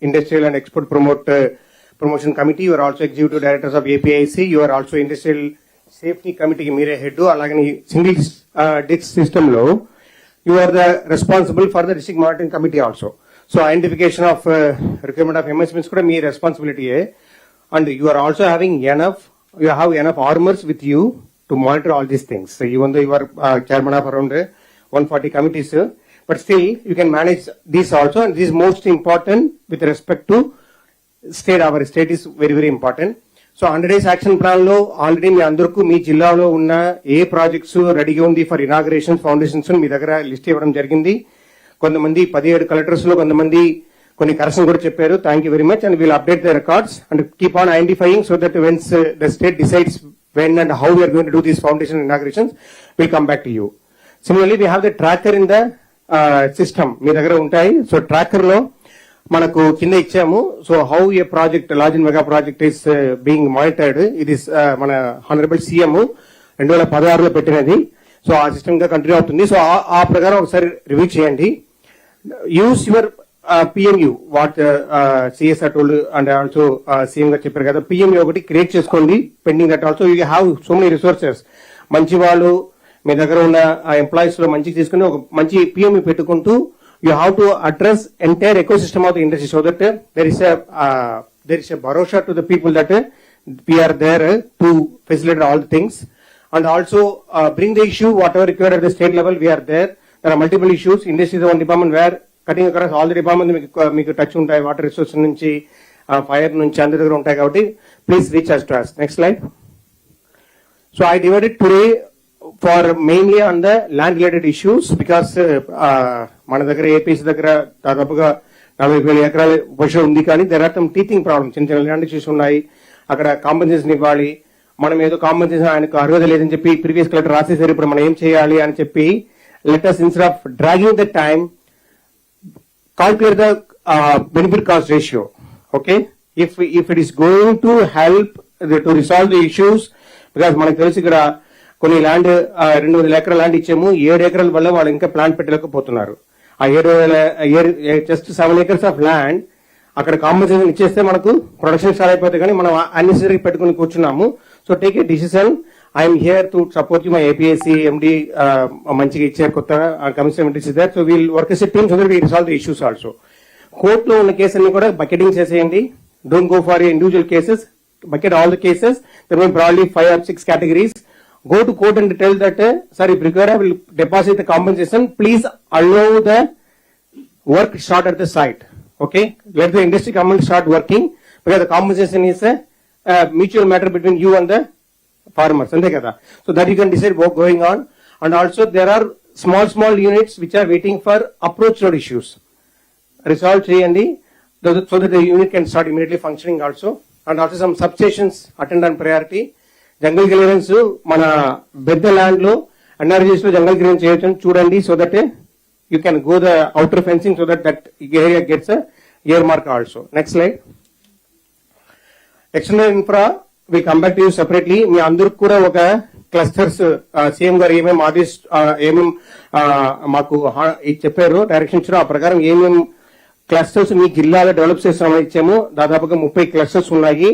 Industrial and Export Promote uh, Promotion Committee. You are also Executive Directors of APIC. You are also Industrial Safety Committee మీరే head అలాగని single desk system లో you are the responsible for the district monitoring committee also so identification of requirement of MSMEs కూడా మీ రెస్పాన్సిబిలిటీయే and you are also having enough you have enough armours with you to monitor all these things even though you are chairman of around uh, 140 committees, uh, but still you can manage this also, and this is most important with respect to state. Our state is very very important. So hundred days action ప్లాన్లో already మీ అందరికీ మీ జిల్లాలో ఉన్న ఏ projects రెడీగా ఉంది for inauguration foundations మీ దగ్గర list ఇవ్వడం జరిగింది కొంతమంది పదిహేడు కలెక్టర్స్లో కొంతమంది కొన్ని కరెక్షన్ కూడా చెప్పారు thank you very much and we'll update the records and keep on identifying so that once the state decides when and how we are going to do these foundation inaugurations will come back to you similarly we have the tracker in the system మీ దగ్గర ఉంటాయి. So ట్రాకర్లో మనకు కింద ఇచ్చాము. So how a project large and mega project is being monitored ఇది మన honourable CM రెండు వేల పదహారులో పెట్టినది. సో ఆ సిస్టమ్గా కంటిన్యూ అవుతుంది. సో ఆ- ఆ ప్రకారం ఒకసారి రివ్యూ చేయండి. Use your PMU what CSR tool and also CM గారు చెప్పారు కదా. పిఎంయు ఒకటి క్రియేట్ చేసుకోండి pending that also you have so many resources మంచి వాళ్ళు మీ దగ్గర ఉన్న ఆ ఎంప్లాయీస్లో మంచి తీసుకుని ఒక మంచి పిఎంఈ పెట్టుకుంటూ you have to address entire ecosystem of the industry so that there is there is Bharosa to the people that we are there to facilitate all the things and also bring the issue whatever required at the state level we are there there there are multiple issues. Industry is one department where cutting across all మీకు మీకు touch ఉంటాయి. Water resource నుంచి uh, fire నుంచి అందరి దగ్గర ఉంటాయి కాబట్టి please reach us to us next life so I divided today for mainly on the land related issues because మన దగ్గర ఏపీసీ దగ్గర దాదాపుగా నలభై వేల ఎకరాల పొజిషన్ ఉంది కానీ దెర్ ఆర్ టీచింగ్ ప్రాబ్లమ్ చిన్న చిన్న ల్యాండ్ ఇష్యూస్ ఉన్నాయి. అక్కడ కాంపెన్సేషన్ ఇవ్వాలి. మనం ఏదో కాంపెన్సేషన్ ఆయనకు అర్హత లేదని చెప్పి ప్రీవియస్ కలెక్టర్ రాసేసారు ఇప్పుడు మనం ఏం చేయాలి అని చెప్పి letters instead of dragging the time calculate the uh, benefit cost ratio. Okay, if if it is going to help the, to resolve the issues, because మనకు తెలుసు ఇక్కడ కొన్ని ల్యాండ్ రెండు వందల ఎకరాల ల్యాండ్ ఇచ్చాము. ఏడు ఎకరాల వల్ల వాళ్ళు ఇంకా ప్లాన్ పెట్టలేకపోతున్నారు. ఆ ఏడు వేల just seven acres of land అక్కడ కాంపెన్సేషన్ ఇచ్చేస్తే మనకు ప్రొడక్షన్ స్టార్ట్ అయిపోతే కానీ మనం అన్నెసరీ పెట్టుకుని కూర్చున్నాము. So take a decision I'm here to support my APSC MD మంచిగా ఇచ్చారు కొత్త కమిషన్ ఇచ్చారు so we'll work as team so that resolve the issues also కోర్టులో ఉన్న కేసులన్నీ కూడా బకెటింగ్ చేసేయండి. Don't go for individual cases bucket all the cases there broadly five or six categories go to court and tell that, uh, sir, I will deposit the compensation. Please allow the work start at the site. Okay, let the industry come and start working because the compensation is a, a mutual matter between you and the farmers. So that you can decide what going on. And also there are small small units which are waiting for approach road issues. Resolve 3 and D so that the unit can start immediately functioning also. And also some substations attend on priority. Jungle clearance మన పెద్ద ల్యాండ్లో ఎన్ఆర్జీస్లో jungle clearance చేయొచ్చు. చూడండి so that you can go the outer fencing so that that area gets earmark also next slide. External infra we come back to you separately మీ అందరికి కూడా ఒక clusters CM uh, గారు ఏమేమి ఆదేశ uh, ఏమేం uh, మాకు చెప్పారు డైరెక్షన్ ఇచ్చారు ఆ ప్రకారం ఏమేం క్లస్టర్స్ మీ జిల్లాలో డెవలప్ చేస్తామని ఇచ్చాము. దాదాపుగా ముప్పై క్లస్టర్స్ ఉన్నాయి.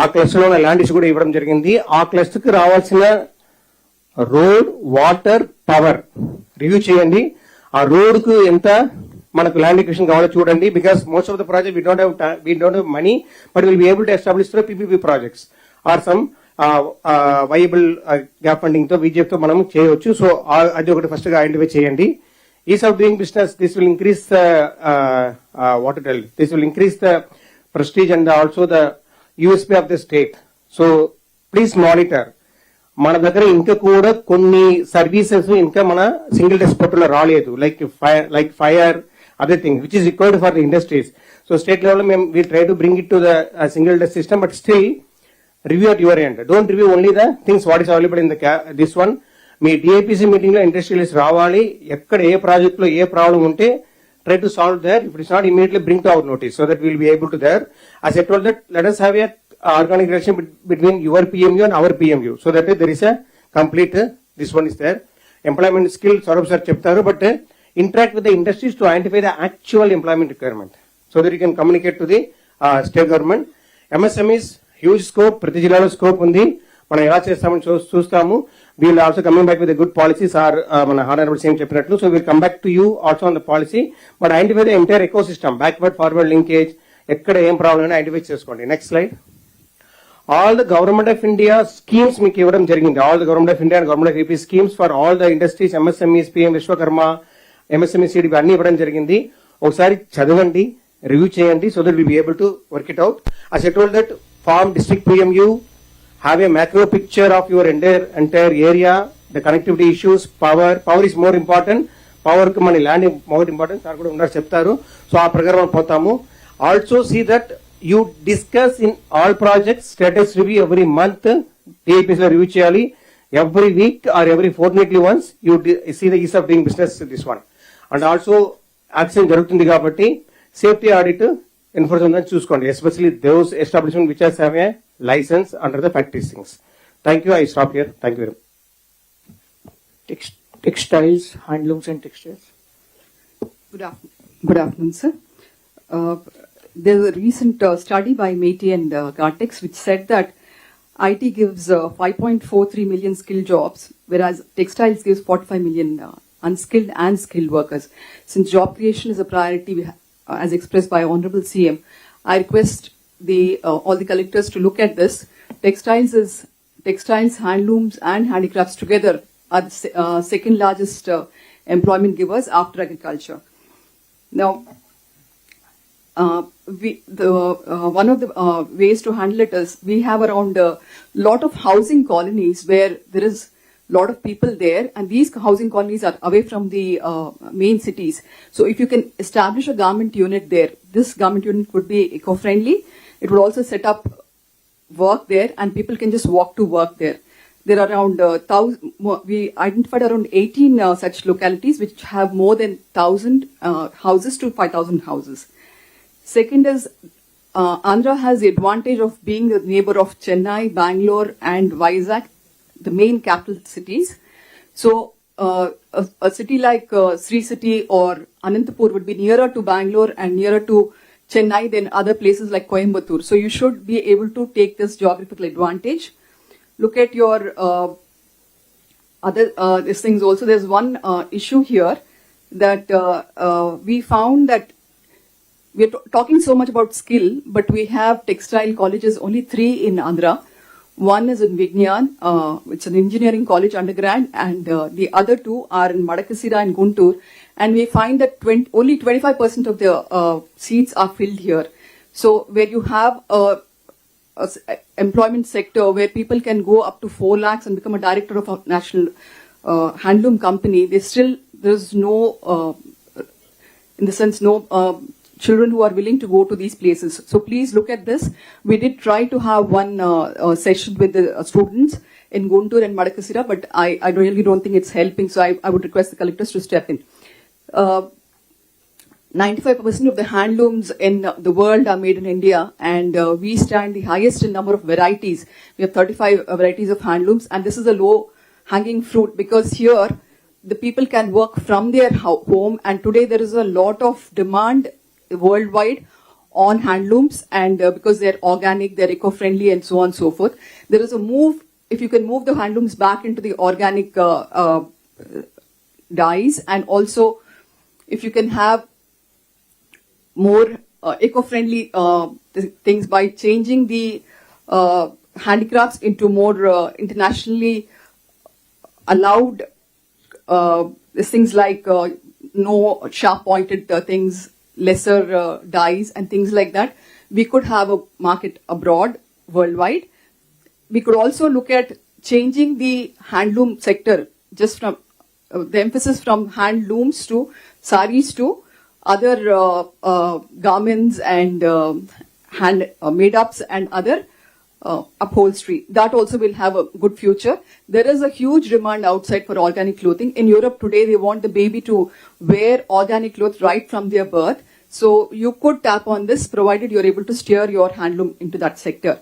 ఆ క్లస్టర్లో ల్యాండ్ ఇష్యూ కూడా ఇవ్వడం జరిగింది. ఆ క్లస్టర్కి రావాల్సిన రోడ్ వాటర్ పవర్ రివ్యూ చేయండి. ఆ రోడ్కు ఎంత మనకు ల్యాండ్ ఎక్విషన్ కావాలో చూడండి. Because most of the project we don't have we don't have money but will be able to establish through PPP projects or some viable gap ఫండింగ్తో విజెఫ్తో మనం చేయవచ్చు. సో అది ఒకటి ఫస్ట్గా ఐడెంటిఫై చేయండి. Ease of doing business this will increase the tell this will increase the prestige and also the USP of the state so please monitor మన దగ్గర ఇంకా కూడా కొన్ని సర్వీసెస్ ఇంకా మన సింగిల్ డెస్క్ పోర్టల్ రాలేదు. Like fire like fire other thing which is required for the industries so state level మేము we try to bring it to the single desk system but still review at your end don't review only the things what is available in the this one me DIPC మీటింగ్లో industrialist రావాలి. ఎక్కడ ఏ ప్రాజెక్ట్లో ఏ problem ఉంటే try to solve there. If it is not immediately bring to our notice so that we will be able to there. as I told that let us have a organic relation bet- between your PMU and our PMU so that there is a complete uh, this one is there employment skill Saurabh sir చెప్తారు but uh, interact with the industries to identify the actual employment requirement so that you can communicate to the uh, state government. MSMEs huge scope ప్రతి జిల్లాలో scope ఉంది మనం ఎలా చేస్తామని చూ- చూస్తాము we'll also coming back with good policies or మన honourable CM చెప్పినట్లు. So will come back to you also on the policy but identify the entire ecosystem backward forward linkage ఎక్కడ ఏం ప్రాబ్లం ఐడెంటిఫై చేసుకోండి. Next slide all the government of India schemes మీకు ఇవ్వడం జరిగింది. All the government of India and government of AP schemes for all the industries MSMEs PM Vishwakarma MSME CDP అన్ని ఇవ్వడం జరిగింది. ఒకసారి చదవండి రివ్యూ చేయండి so that will be able to work it out as a that form district PMU have a macro picture of your entire entire area, the connectivity issues, power. Power is more important. పవర్కి మన land more important sir కూడా ఉన్నారు చెప్తారు. So ఆ ప్రకారం పోతాము. Also see that you discuss in all projects status review every month టీఐపీస్లో review చేయాలి. Every week or every fortnightly once you see the ease of doing business this one and also accident జరుగుతుంది కాబట్టి safety audit enforce ఉందని చూసుకోండి. Especially those establishment which has have a license under the factory sinks. Thank you. I stop here. Thank you. Text, textiles, handlooms and textiles. Good afternoon, Good afternoon sir. Uh, there's a recent uh, study by Métis and uh, Gartex which said that IT gives uh, 5.43 million skilled jobs, whereas textiles gives 45 million uh, unskilled and skilled workers. Since job creation is a priority, as expressed by Honorable CM, I request the uh, all the collectors to look at this. Textiles is textiles, handlooms, and handicrafts together are the uh, second largest uh, employment givers after agriculture. Now, uh, we, the, uh, one of the uh, ways to handle it is we have around a lot of housing colonies where there is a lot of people there, and these housing colonies are away from the uh, main cities. So, if you can establish a government unit there, this government unit would be eco-friendly. It would also set up work there, and people can just walk to work there. There are around uh, thousand. We identified around 18 uh, such localities which have more than thousand uh, houses to 5,000 houses. Second is uh, Andhra has the advantage of being the neighbor of Chennai, Bangalore, and Vizag, the main capital cities. So uh, a, a city like uh, Sri City or Anantapur would be nearer to Bangalore and nearer to Chennai than other places like Coimbatore. So you should be able to take this geographical advantage. Look at your uh, other uh, these things also. There's one uh, issue here that uh, uh, we found that we're talking so much about skill, but we have textile colleges, only three in Andhra. One is in Vignan, uh, it's an engineering college undergrad, and uh, the other two are in Madakasira and Guntur. And we find that 20, only 25% of the uh, seats are filled here. So, where you have a, a employment sector where people can go up to 4 lakhs and become a director of a national uh, handloom company, they still, there's no uh, in the sense no uh, children who are willing to go to these places. So please look at this. We did try to have one uh, uh, session with the uh, students in guntur and madakasira but I, I really don't think it's helping. So I, I would request the collectors to step in 95% of the handlooms in uh, the world are made in India, and uh, we stand the highest in number of varieties. We have 35 varieties of handlooms, and this is a low hanging fruit because here the people can work from their home, and today there is a lot of demand worldwide on handlooms, and uh, because they're organic, they're eco friendly, and so on and so forth. There is a move, if you can move the handlooms back into the organic uh, uh, dyes, and also if you can have more uh, eco-friendly uh, th- things by changing the uh, handicrafts into more uh, internationally allowed uh, things like uh, no sharp-pointed things, lesser dyes, and things like that. We could have a market abroad, worldwide. We could also look at changing the handloom sector just from the emphasis from handlooms to saris to other uh, uh, garments and uh, hand uh, made ups and other uh, upholstery. That also will have a good future. There is a huge demand outside for organic clothing. In Europe today, they want the baby to wear organic clothes right from their birth. So you could tap on this provided you're able to steer your handloom into that sector.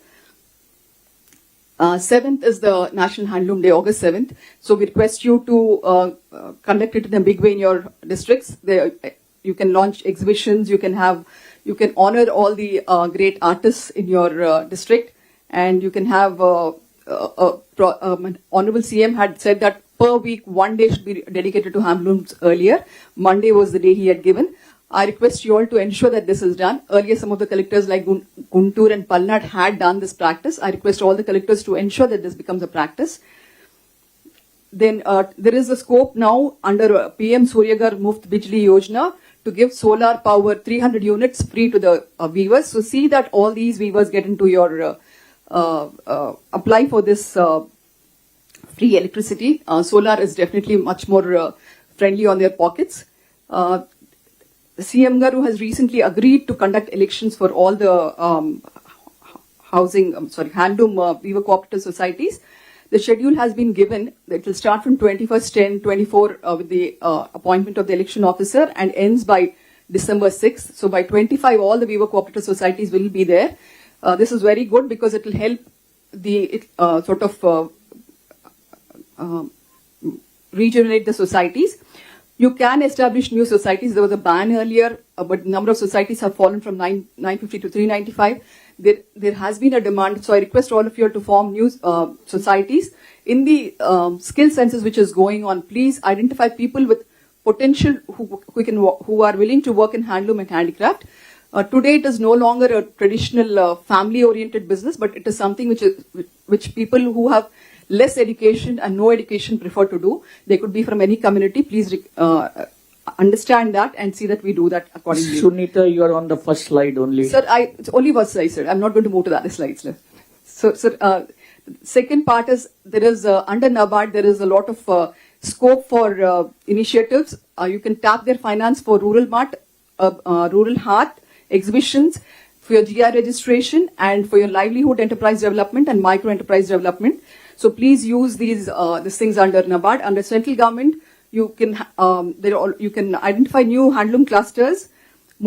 Uh, 7th is the National Handloom Day, August 7th. So we request you to uh, uh, conduct it in a big way in your districts. There, uh, you can launch exhibitions, you can have You can honor all the uh, great artists in your uh, district, and you can have. Uh, uh, uh, um, honorable CM had said that per week one day should be dedicated to handlooms earlier. Monday was the day he had given. I request you all to ensure that this is done. Earlier, some of the collectors like Gun- Guntur and Palnad had done this practice. I request all the collectors to ensure that this becomes a practice. Then uh, there is a scope now under uh, PM Suryagar Muft Bijli Yojana to give solar power 300 units free to the uh, weavers. So see that all these weavers get into your uh, uh, apply for this free electricity. Solar is definitely much more friendly on their pockets. Uh, CM Garu has recently agreed to conduct elections for all the um, housing, um, sorry, handloom uh, weaver cooperative societies. The schedule has been given. It will start from 21st 10 24 uh, with the uh, appointment of the election officer and ends by December 6th. So by 25, all the weaver cooperative societies will be there. Uh, this is very good because it will help the uh, sort of uh, um, regenerate the societies. You can establish new societies. There was a ban earlier, uh, but number of societies have fallen from 9, 950 to 395. There, there has been a demand, so I request all of you to form new uh, societies. In the um, skill census which is going on, please identify people with potential who, who can who are willing to work in handloom and handicraft. Uh, today, it is no longer a traditional uh, family-oriented business, but it is something which is which people who have less education and no education prefer to do. They could be from any community. Please uh, understand that and see that we do that accordingly. Sunita, you are on the first slide only. Sir, I it's only one slide, sir. I'm not going to move to the other slides. Sir. So, sir, uh, second part is there is uh, under NABARD there is a lot of uh, scope for uh, initiatives. Uh, you can tap their finance for rural mart, uh, uh, rural heart exhibitions, for your GI registration, and for your livelihood enterprise development and micro enterprise development. So please use these uh, these things under NABARD. Under central government, you can um, there all, you can identify new handloom clusters.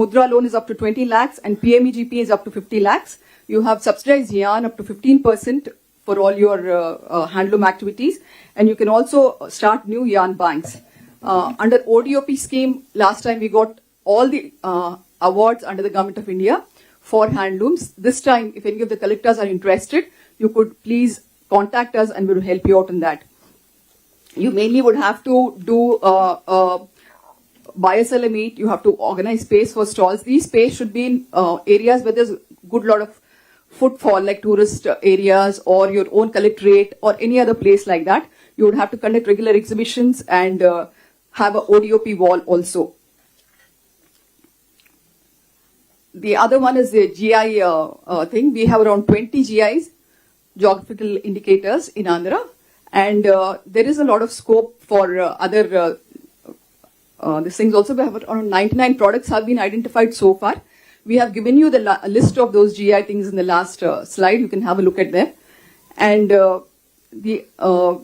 Mudra loan is up to 20 lakhs and PMEGP is up to 50 lakhs. You have subsidized yarn up to 15% for all your uh, uh, handloom activities. And you can also start new yarn banks. Uh, under ODOP scheme, last time we got all the uh, awards under the Government of India for handlooms. This time, if any of the collectors are interested, you could please contact us and we will help you out in that. You mainly would have to do uh, uh, buyer-seller meet. You have to organize space for stalls. These space should be in uh, areas where there's a good lot of footfall, like tourist areas or your own collectorate or any other place like that. You would have to conduct regular exhibitions and uh, have a ODOP wall also. The other one is the GI uh, uh, thing. We have around 20 GIs, geographical indicators in Andhra, and uh, there is a lot of scope for uh, other uh, these things also. We have around 99 products have been identified so far. We have given you the list of those GI things in the last slide. You can have a look at them. And the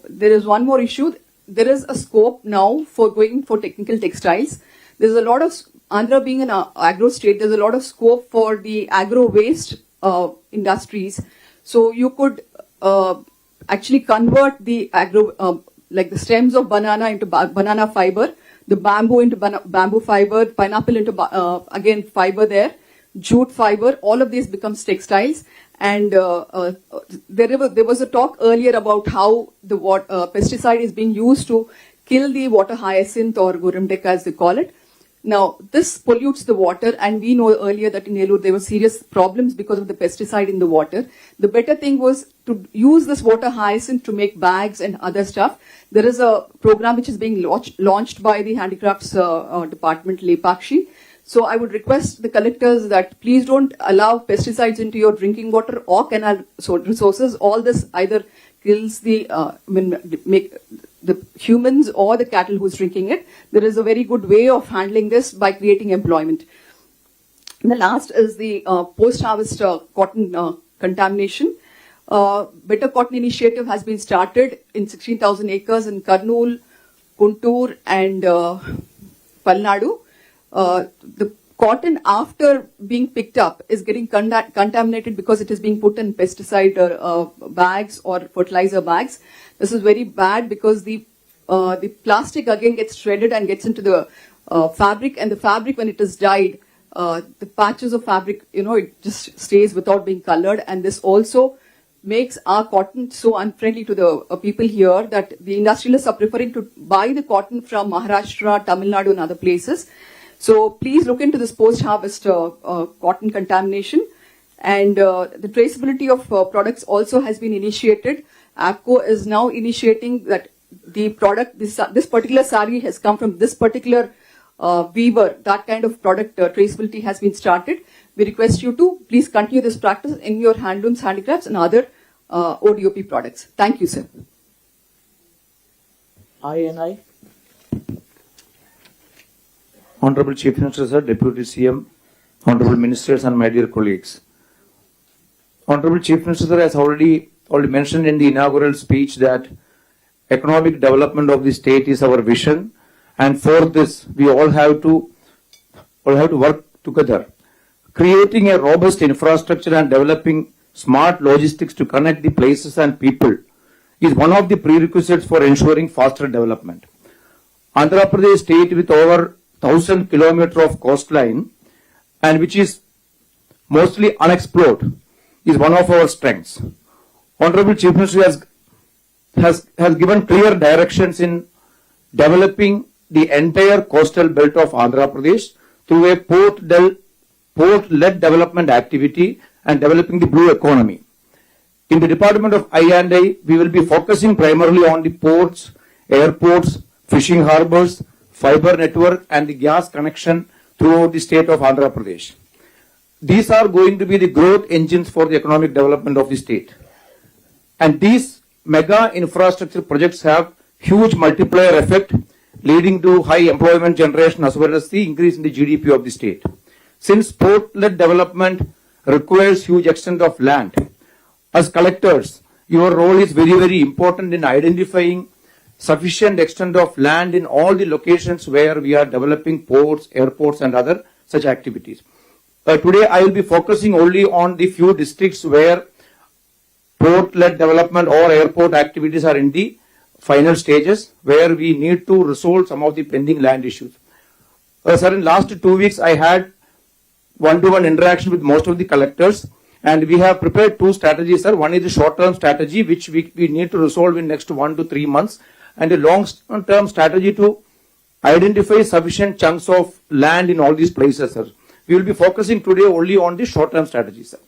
there is one more issue. There is a scope now for going for technical textiles. There's a lot of Andhra being an agro state. There's a lot of scope for the agro waste industries. So you could uh, actually convert the agro uh, like the stems of banana into ba- banana fiber, the bamboo into bamboo fiber, pineapple into uh, again fiber there, jute fiber. All of these becomes textiles. And uh, uh, there, was, there was a talk earlier about how the wat- uh, pesticide is being used to kill the water hyacinth or gurumdeka as they call it. Now, this pollutes the water, and we know earlier that in Elur there were serious problems because of the pesticide in the water. The better thing was to use this water hyacinth to make bags and other stuff. There is a program which is being launch, launched by the Handicrafts uh, uh, Department, Lepakshi. So I would request the collectors that please don't allow pesticides into your drinking water or canal so- resources. All this either kills the, uh, make the humans or the cattle who's drinking it. There is a very good way of handling this by creating employment. And the last is the uh, post-harvest uh, cotton uh, contamination. Uh, Better Cotton Initiative has been started in 16,000 acres in Karnool, Kuntur and uh, Palnadu. Uh, the cotton, after being picked up, is getting conda- contaminated because it is being put in pesticide uh, bags or fertilizer bags. This is very bad because the uh, the plastic again gets shredded and gets into the uh, fabric, and the fabric, when it is dyed, uh, the patches of fabric, you know, it just stays without being colored. And this also makes our cotton so unfriendly to the uh, people here that the industrialists are preferring to buy the cotton from Maharashtra, Tamil Nadu, and other places. So please look into this post-harvest uh, uh, cotton contamination. And uh, the traceability of uh, products also has been initiated. APCO is now initiating that the product, this, this particular sari has come from this particular uh, weaver. That kind of product uh, traceability has been started. We request you to please continue this practice in your handlooms, handicrafts, and other uh, ODOP products. Thank you, sir. I and I. Honorable Chief Minister, Sir, Deputy CM, Honorable Ministers and my dear colleagues. Honorable Chief Minister, Sir, has already, already mentioned in the inaugural speech that economic development of the state is our vision and for this we all have to, all have to work together. Creating a robust infrastructure and developing smart logistics to connect the places and people is one of the prerequisites for ensuring faster development. Andhra Pradesh state with over 1000 kilometer of coastline and which is mostly unexplored is one of our strengths. Honorable Chief Minister has, has, has given clear directions in developing the entire coastal belt of Andhra Pradesh through a port del, port-led development activity and developing the blue economy. In the Department of I&I, we will be focusing primarily on the ports, airports, fishing harbors, fiber network and the gas connection throughout the state of Andhra Pradesh. These are going to be the growth engines for the economic development of the state. And these mega infrastructure projects have huge multiplier effect leading to high employment generation as well as the increase in the GDP of the state. Since port-led development requires huge extent of land, as collectors, your role is very, very important in identifying sufficient extent of land in all the locations where we are developing ports, airports, and other such activities. Uh, today, I will be focusing only on the few districts where port-led development or airport activities are in the final stages, where we need to resolve some of the pending land issues. Uh, sir, in last two weeks, I had one-to-one interaction with most of the collectors and we have prepared two strategies sir. One is the short term strategy which we, need to resolve in next one to three months and a long term strategy to identify sufficient chunks of land in all these places sir. We will be focusing today only on the short term strategy sir.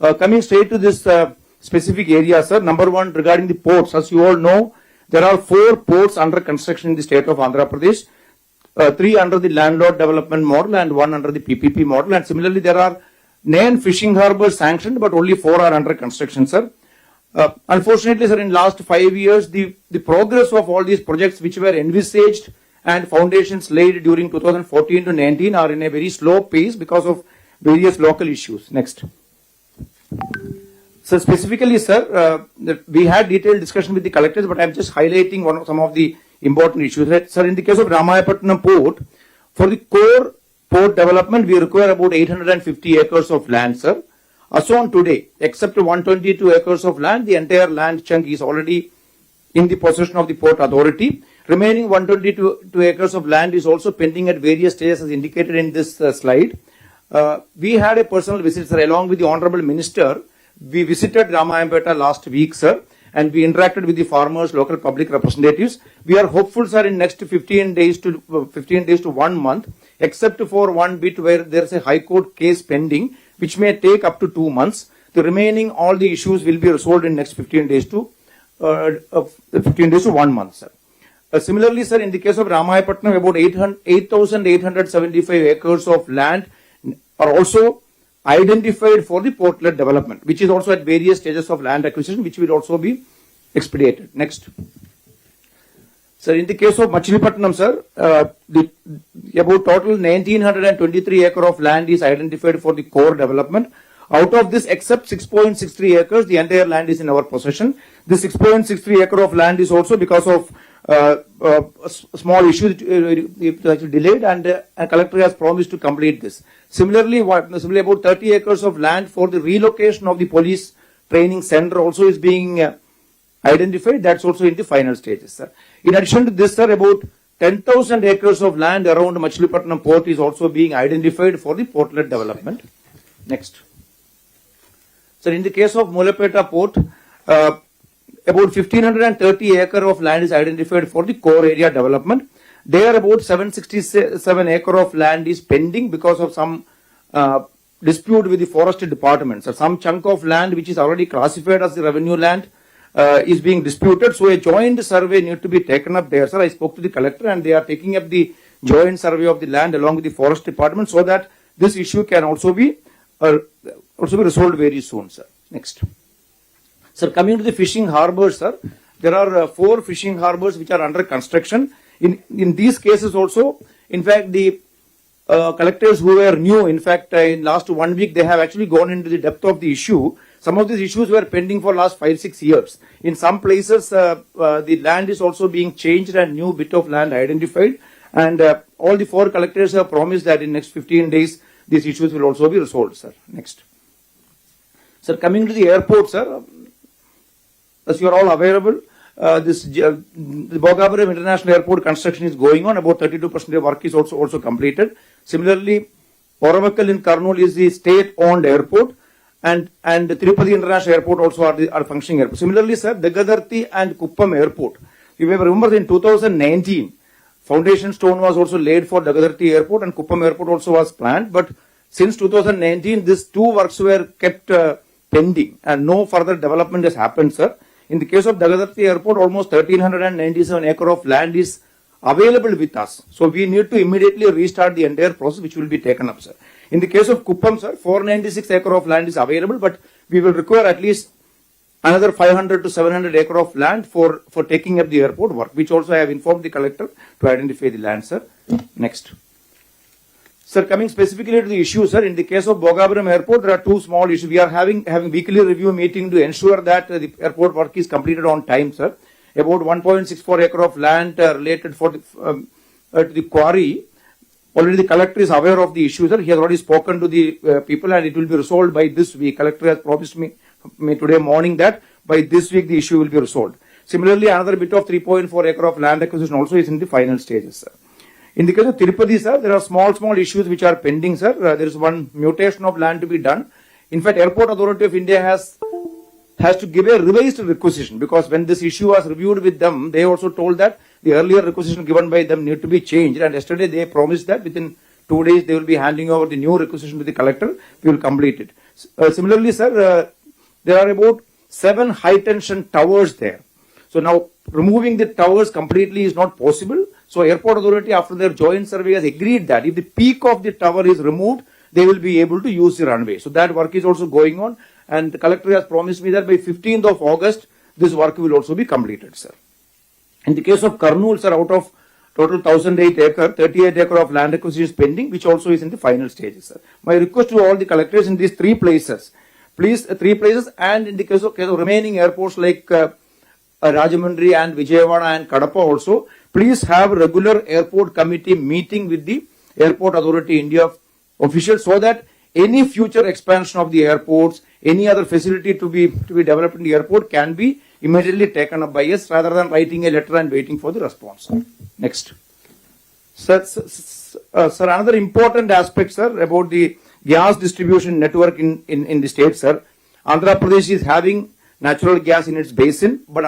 Uh, coming straight to this uh, specific areas, sir number one regarding the ports as you all know there are four ports under construction in the state of andhra pradesh uh, three under the landlord development model and one under the PPP model. And similarly, there are nine fishing harbors sanctioned, but only four are under construction, sir. Uh, unfortunately, sir, in last five years, the, the progress of all these projects which were envisaged and foundations laid during 2014 to 19 are in a very slow pace because of various local issues. Next. So specifically, sir, uh, we had detailed discussion with the collectors, but I'm just highlighting one of some of the important issues. Right? Sir, in the case of Ramayapatnam port, for the core port development, we require about 850 acres of land, sir. As on today, except 122 acres of land, the entire land chunk is already in the possession of the port authority. Remaining 122 acres of land is also pending at various stages as indicated in this uh, slide. Uh, we had a personal visit, sir, along with the Honorable Minister. We visited Ramayapeta last week, sir, and we interacted with the farmers, local public representatives. We are hopeful, sir, in next 15 days to uh, 15 days to one month, except for one bit where there is a High Court case pending, which may take up to two months. The remaining all the issues will be resolved in next 15 days to uh, uh, 15 days to one month, sir. Uh, similarly, sir, in the case of Ramayapatnam, about 800 8,875 acres of land are also identified for the portlet development, which is also at various stages of land acquisition, which will also be expedited. Next. Sir, in the case of Machilipatnam, sir, uh, the, about total 1923 acre of land is identified for the core development. Out of this, except 6.63 acres, the entire land is in our possession. This 6.63 acre of land is also because of uh, uh, small issue that, uh, delayed and uh, a collector has promised to complete this. Similarly, what, similarly about 30 acres of land for the relocation of the police training center also is being uh, identified. That's also in the final stages, sir. In addition to this, sir, about 10,000 acres of land around Machilipatnam port is also being identified for the portlet development. Next. Sir, in the case of Mulapeta port, uh, about 1530 acre of land is identified for the core area development. There about 767 acre of land is pending because of some uh, dispute with the forest department. So some chunk of land which is already classified as the revenue land uh, is being disputed. So a joint survey need to be taken up there. Sir, I spoke to the collector and they are taking up the joint survey of the land along with the forest department so that this issue can also be uh, also be resolved very soon, sir. Next. Sir, coming to the fishing harbors, sir, there are uh, four fishing harbors which are under construction. In in these cases also, in fact, the uh, collectors who were new, in fact, uh, in last one week, they have actually gone into the depth of the issue. Some of these issues were pending for last five, six years. In some places, uh, uh, the land is also being changed and new bit of land identified. And uh, all the four collectors have promised that in next 15 days, these issues will also be resolved, sir. Next. Sir, coming to the airport, sir, as you are all available, uh, this uh, International Airport construction is going on. About 32% of work is also also completed. Similarly, Oravakkal in Kurnool is the state-owned airport, and and Tirupati International Airport also are the are functioning airport. Similarly, sir, Dagadarthi and Kuppam Airport. You may remember in 2019, foundation stone was also laid for Dagadarthi Airport and Kuppam Airport also was planned, but since 2019, these two works were kept uh, pending and no further development has happened, sir. In the case of Dagadarthi Airport, almost 1397 acre of land is available with us. So we need to immediately restart the entire process, which will be taken up, sir. In the case of Kuppam, sir, 496 acre of land is available, but we will require at least another 500 to 700 acre of land for, for taking up the airport work, which also I have informed the collector to identify the land, sir. Next. Sir, coming specifically to the issue, sir, in the case of Bhogapuram Airport, there are two small issues. We are having having weekly review meeting to ensure that uh, the airport work is completed on time, sir. About 1.64 acre of land uh, related for the, um, uh, to the quarry. Already the collector is aware of the issue, sir. He has already spoken to the uh, people and it will be resolved by this week. Collector has promised me, me today morning that by this week the issue will be resolved. Similarly, another bit of 3.4 acre of land acquisition also is in the final stages, sir. In the case of Tirupati, sir, there are small, small issues which are pending, sir. Uh, there is one mutation of land to be done. In fact, Airport Authority of India has has to give a revised requisition because when this issue was reviewed with them, they also told that the earlier requisition given by them need to be changed. And yesterday they promised that within two days they will be handing over the new requisition to the collector. We will complete it. Uh, similarly, sir, uh, there are about seven high tension towers there. So now removing the towers completely is not possible. So airport authority after their joint survey has agreed that if the peak of the tower is removed, they will be able to use the runway. So that work is also going on and the collector has promised me that by 15th of August, this work will also be completed, sir. In the case of Kurnool, sir, out of total 1008 acre, 38 acre of land acquisition is pending, which also is in the final stages, sir. My request to all the collectors in these three places, please, uh, three places, and in the case of, case of remaining airports like uh, uh, and Vijayawada and Kadapa also, please have regular airport committee meeting with the Airport Authority India officials so that any future expansion of the airports, any other facility to be to be developed in the airport can be immediately taken up by us rather than writing a letter and waiting for the response. Next. Sir, uh, sir, another important aspect, sir, about the gas distribution network in, in, in the state, sir. Andhra Pradesh is having natural gas in its basin, but